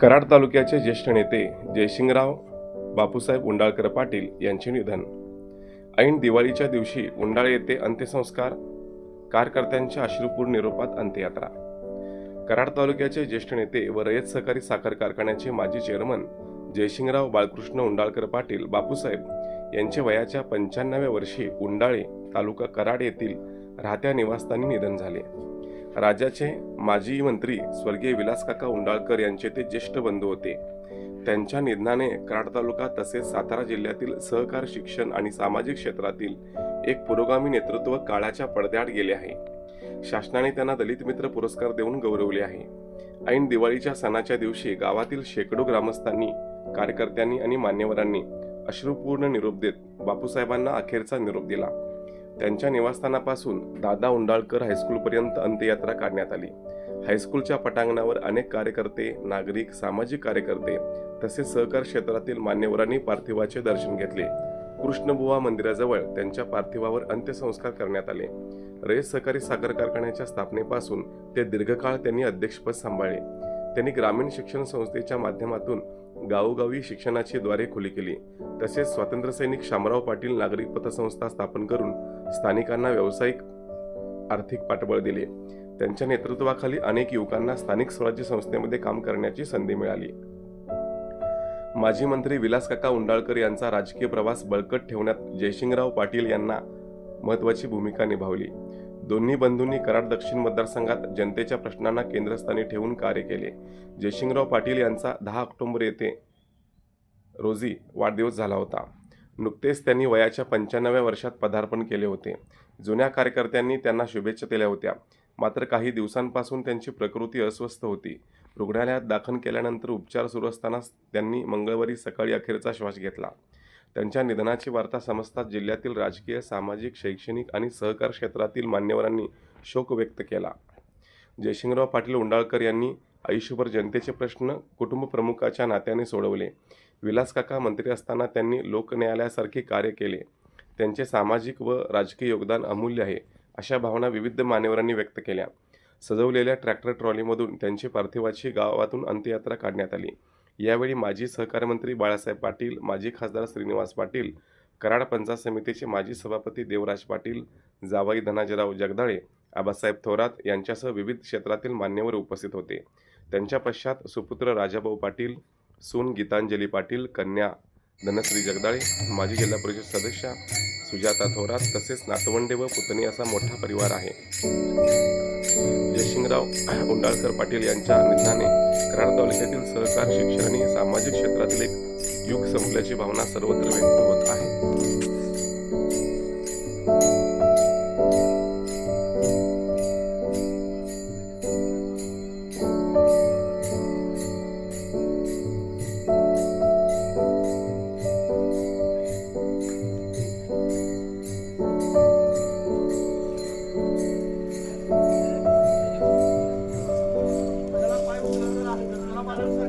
कराड तालुक्याचे ज्येष्ठ नेते जयसिंगराव बापूसाहेब उंडाळकर पाटील यांचे निधन. ऐन दिवाळीच्या दिवशी उंडाळे येथे अंत्यसंस्कार कार्यकर्त्यांच्या अश्रुपूर्ण निरोपात अंत्ययात्रा. कराड तालुक्याचे ज्येष्ठ नेते व रयत सहकारी साखर कारखान्याचे माजी चेअरमन जयसिंगराव बाळकृष्ण उंडाळकर पाटील बापूसाहेब यांचे वयाच्या पंच्याण्णव्या वर्षी उंडाळे तालुका कराड येथील राहत्या निवासस्थानी निधन झाले. राज्याचे माजी मंत्री स्वर्गीय विलासकाका उंडाळकर यांचे ते ज्येष्ठ बंधू होते. त्यांच्या निधनाने कराड तालुका तसेच सातारा जिल्ह्यातील सहकार शिक्षण आणि सामाजिक क्षेत्रातील एक पुरोगामी नेतृत्व काळाच्या पडद्याआड गेले आहे. शासनाने त्यांना दलित मित्र पुरस्कार देऊन गौरवले आहे. ऐन दिवाळीच्या सणाच्या दिवशी गावातील शेकडो ग्रामस्थांनी कार्यकर्त्यांनी आणि मान्यवरांनी अश्रुपूर्ण निरोप देत बापूसाहेबांना अखेरचा निरोप दिला. त्यांच्या निवासस्थानापासून दादा उंडाळकर हायस्कूलपर्यंत अंत्ययात्रा काढण्यात आली. हायस्कूलच्या पटांगणावर अनेक कार्यकर्ते नागरिक सामाजिक कार्यकर्ते तसेच सहकार क्षेत्रातील मान्यवरांनी पार्थिवाचे दर्शन घेतले. कृष्णबुवा मंदिराजवळ त्यांच्या पार्थिवावर अंत्यसंस्कार करण्यात आले. रयत सहकारी साखर कारखान्याच्या स्थापनेपासून ते दीर्घकाळ त्यांनी अध्यक्षपद सांभाळले. त्यांनी ग्रामीण शिक्षण संस्थेच्या माध्यमातून गावोगावी शिक्षणाची द्वारे खुली केली. तसेच स्वातंत्र्यसैनिक शामराव पाटील नागरिक पतसंस्था स्थापन करून स्थानिकांना व्यावसायिक आर्थिक पाठबळ दिले. त्यांच्या नेतृत्वाखाली अनेक युवकांना स्थानिक स्वराज्य संस्थेमध्ये काम करण्याची संधी मिळाली. माजी मंत्री विलास काका उंडाळकर यांचा राजकीय प्रवास बळकट ठेवण्यात जयसिंगराव पाटील यांना महत्वाची भूमिका निभावली. दोन्ही बंधूंनी कराड दक्षिण मतदारसंघात जनतेच्या प्रश्नांना केंद्रस्थानी ठेवून कार्य केले. जयसिंगराव पाटील यांचा दहा ऑक्टोबर येथे रोजी वाढदिवस झाला होता. नुकतेच त्यांनी वयाच्या पंच्याण्णव्या वर्षात पदार्पण केले होते. जुन्या कार्यकर्त्यांनी त्यांना शुभेच्छा दिल्या होत्या. मात्र काही दिवसांपासून त्यांची प्रकृती अस्वस्थ होती. रुग्णालयात दाखल केल्यानंतर उपचार सुरू असतानाच त्यांनी मंगळवारी सकाळी अखेरचा श्वास घेतला. त्यांच्या निधनाची वार्ता समजताच जिल्ह्यातील राजकीय सामाजिक शैक्षणिक आणि सहकार क्षेत्रातील मान्यवरांनी शोक व्यक्त केला. जयशिंगराव पाटील उंडाळकर यांनी आयुष्यभर जनतेचे प्रश्न कुटुंब प्रमुखाच्या नात्याने सोडवले. विलासकाका मंत्री असताना त्यांनी लोकन्यायालयासारखे कार्य केले. त्यांचे सामाजिक व राजकीय योगदान अमूल्य आहे अशा भावना विविध मान्यवरांनी व्यक्त केल्या. सजवलेल्या ट्रॅक्टर ट्रॉलीमधून त्यांची पार्थिवाची गावातून अंत्ययात्रा काढण्यात आली. यावेळी माजी सहकारमंत्री बाळासाहेब पाटील माजी खासदार श्रीनिवास पाटील कराड पंचायत समितीचे माजी सभापती देवराज पाटील जावाई धनाजीराव जगदाळे आबासाहेब थोरात यांच्यासह विविध क्षेत्रातील मान्यवर उपस्थित होते. त्यांच्या पश्चात सुपुत्र राजाभाऊ पाटील सून गीतांजली पाटील कन्या धनश्री जगदाळे माजी जिल्हा परिषद सदस्य सुजाता थोरात तसेच नातवंडे व पुतणी असा मोठा परिवार आहे. जयसिंगराव उंडाळकर पाटील यांच्या निधनाने कराड तालुक्यातील सहकार शिक्षण आणि सामाजिक क्षेत्रातील एक युग संपल्याची भावना सर्वत्र व्यक्त होत आहे. মানুষ